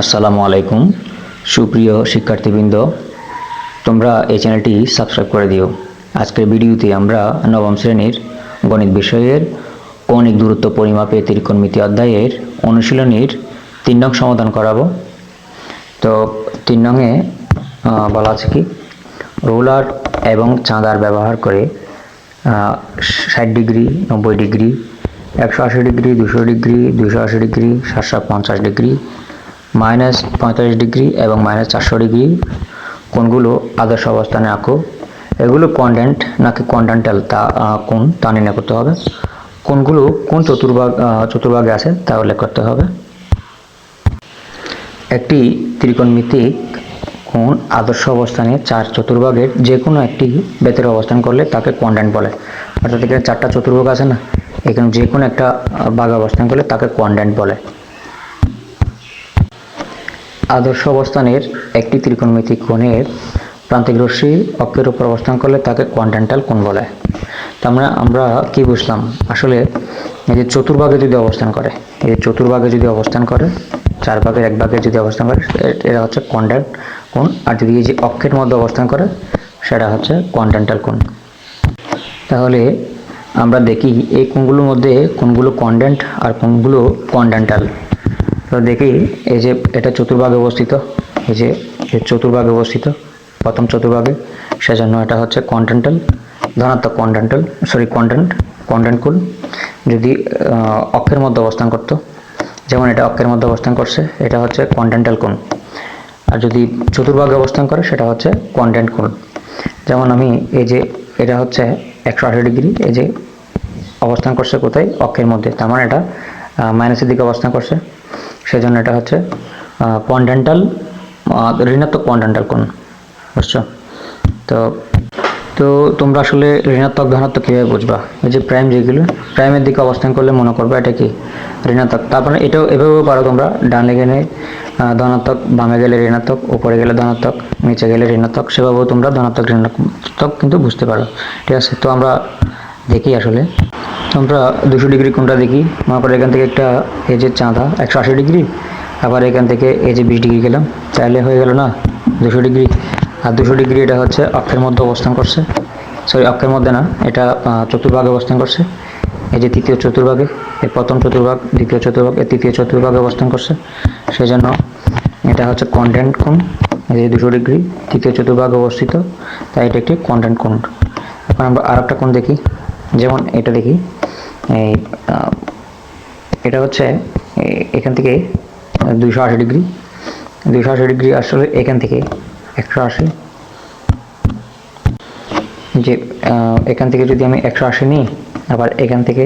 আসসালামু আলাইকুম। সুপ্রিয় শিক্ষার্থীবৃন্দ, তোমরা এই চ্যানেলটি সাবস্ক্রাইব করে দিও। আজকের ভিডিওতে আমরা নবম শ্রেণির গণিত বিষয়ের কৌণিক দূরত্ব পরিমাপে ত্রিকোণমিতি অধ্যায়ের অনুশীলনীর তিন নং সমাধান করাবো। তো, তিন নংয়ে বলা আছে কি? রোলার এবং চাঁদার ব্যবহার করে ষাট ডিগ্রি, নব্বই ডিগ্রি, একশো আশি ডিগ্রি, দুশো ডিগ্রি, দুশো আশি ডিগ্রি, সাতশো পঞ্চাশ ডিগ্রি মাইনাস পঁয়তাল্লিশ ডিগ্রি এবং মাইনাস চারশো ডিগ্রি। কোনগুলো আদর্শ অবস্থানে আঁকো। এগুলো কন্ডেন্ট নাকি কন্ডেন্টাল তা কোন তা নির্ণয় করতে হবে। কোনগুলো কোন চতুর্ভাগ চতুর্ভাগে আছে তা উল্লেখ করতে হবে। একটি ত্রিকোণমিতিক কোণ আদর্শ অবস্থানে চার চতুর্ভাগের যে কোনো একটি বেতের অবস্থান করলে তাকে কোয়ান্ড্যান্ট বলে। অর্থাৎ এখানে চারটা চতুর্ভাগ আছে না? এখানে যে কোনো একটা ভাগ অবস্থান করলে তাকে কোয়ান্ড্যান্ট বলে। আদর্শ অবস্থানের একটি ত্রিকোণমিতিক কোণের প্রান্তিক রশ্মি অক্ষের উপর অবস্থান করলে তাকে কোয়ান্ড্যান্টাল কোণ বলে। তার মানে আমরা কি বুঝলাম? আসলে এই যে চতুর্ভাগে যদি অবস্থান করে, এই যে চতুর্ভাগে যদি অবস্থান করে চার ভাগের এক ভাগে যদি অবস্থান করে এটা হচ্ছে কোয়ান্ড্যান্ট কোণ। আর যদি এই যে অক্ষের মধ্যে অবস্থান করে, সেটা হচ্ছে কোয়ান্ড্যান্টাল কোণ। তাহলে আমরা দেখি এই কোণগুলোর মধ্যে কোনগুলো কন্ডেন্ট আর কোনগুলো কন্ডেন্টাল তো দেখি, এই যে এটা চতুর্ভাগে অবস্থিত, এই যে চতুর্ভাগে অবস্থিত, প্রথম চতুর্ভাগে, সেজন্য এটা হচ্ছে কন্টেন্টাল ধনাত্মক কন্ডেন্টাল সরি কন্টেন্ট কন্ডেন্ট কোণ যদি অক্ষের মধ্যে অবস্থান করতো, যেমন এটা অক্ষের মধ্যে অবস্থান করছে, এটা হচ্ছে কন্টেন্টাল কোণ। আর যদি চতুর্ভাগে অবস্থান করে, সেটা হচ্ছে কন্ডেন্ট কোণ। যেমন আমি, এই যে, এটা হচ্ছে একশো আশি ডিগ্রি, এই যে, অবস্থান করছে কোথায়? অক্ষের মধ্যে। তার মানে এটা মাইনাসের দিকে অবস্থান করছে। সেজন্য এটা হচ্ছে কন্ডেন্টাল ঋণাত্মক কন্ডেন্টাল কোণ, বুঝছ? তো তো তোমরা আসলে ঋণাত্মক ধনাত্মক কীভাবে বুঝবা? এই যে প্রাইম যেগুলো প্রাইমের দিকে অবস্থান করলে মনে করবে এটা কি? ঋণাত্মক। তারপরে এটাও এভাবেও পারো তোমরা, ডানে গেলে ধনাত্মক, বামে গেলে ঋণাত্মক, উপরে গেলে ধনাত্মক, নিচে গেলে ঋণাত্মক, সেভাবেও তোমরা ধনাত্মক, ঋণাত্মক কিন্তু বুঝতে পারো। ঠিক আছে, তো আমরা দেখি আসলে। আমরা দুশো ডিগ্রি কোনটা দেখি। মনে করো এখান থেকে একটা এই যে চাঁদা, একশো আশি ডিগ্রি। আবার এখান থেকে এই যে বিশ ডিগ্রি গেলাম। চাইলে হয়ে গেল না, দুশো ডিগ্রি। আর দুশো ডিগ্রি এটা হচ্ছে অক্ষের মধ্যে অবস্থান করছে। সরি অক্ষের মধ্যে না, এটা চতুর্ভাগে অবস্থান করছে। এই যে তৃতীয় চতুর্ভাগে, এই প্রথম চতুর্ভাগ, দ্বিতীয় চতুর্ভাগ, এই তৃতীয় চতুর্ভাগে অবস্থান করছে। সেই জন্য এটা হচ্ছে কন্টেন্ট কোণ। এই যে দুশো ডিগ্রি, তৃতীয় চতুর্ভাগে অবস্থিত। তাই এটা একটি কন্টেন্ট কোণ। এখন আমরা আর একটা কোণ দেখি। যেমন এটা দেখি। এই এটা হচ্ছে এখান থেকে দুইশো আশি ডিগ্রি। দুইশো আশি ডিগ্রি আসলে এখান থেকে একশো আশি। যে এখান থেকে যদি আমি একশো আশি নিই, আবার এখান থেকে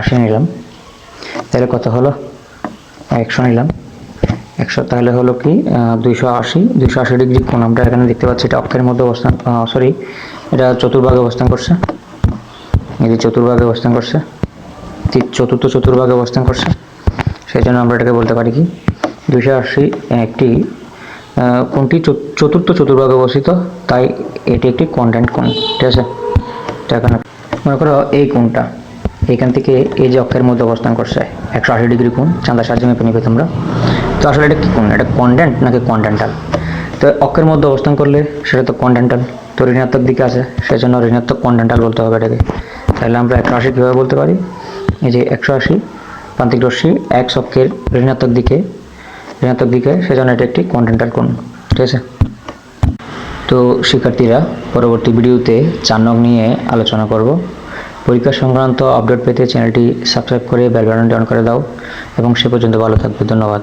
আশি নিলাম, তাহলে কত হলো? একশো নিলাম। একশো তাহলে হলো কি দুইশো আশি। দুইশো আশি ডিগ্রি কোণ আমরা এখানে দেখতে পাচ্ছি, এটা অক্ষের মধ্যে অবস্থান সরি এটা চতুর্ভাগে অবস্থান করছে। এই চতুর্ভাগে অবস্থান করছে চতুর্থ চতুর্ভাগে অবস্থান করছে সেই জন্য আমরা এটাকে বলতে পারি কি, দুইশো আশি একটি কোনটি চত- চতুর্থ চতুর্ভাগে অবস্থিত, তাই এটি একটি কন্টেন্ট কোণ, ঠিক আছে? এখন মনে করো এই কোণটা, এখান থেকে এই যে অক্ষের মধ্যে অবস্থান করছে, একশো আশি ডিগ্রি কোণ, চাঁদা সাহায্যে মেপে নিবে তোমরা। তো আসলে এটা কি কোণ? এটা কন্টেন্ট নাকি কন্টেন্টাল তো অক্ষের মধ্যে অবস্থান করলে সেটা তো কন্টেন্টাল তো ঋণাত্মক দিকে আছে, সেজন্য ঋণাত্মক কন্টেন্টাল বলতে হবে এটাকে। তাহলে আমরা একশো আশি কীভাবে বলতে পারি? এই যে একশো আশি, প্রান্তিক রশ্মি এক অক্ষের ঋণাত্মক দিকে ঋণাত্মক দিকে সেজন্য এটা একটি কন্টেন্টাল কোণ, ঠিক আছে? তো শিক্ষার্থীরা পরবর্তী ভিডিওতে চার নং নিয়ে আলোচনা করব। পরীক্ষা সংক্রান্ত আপডেট পেতে চ্যানেলটি সাবস্ক্রাইব করে বেল অন করে দাও, এবং সে পর্যন্ত ভালো থাকবে। ধন্যবাদ।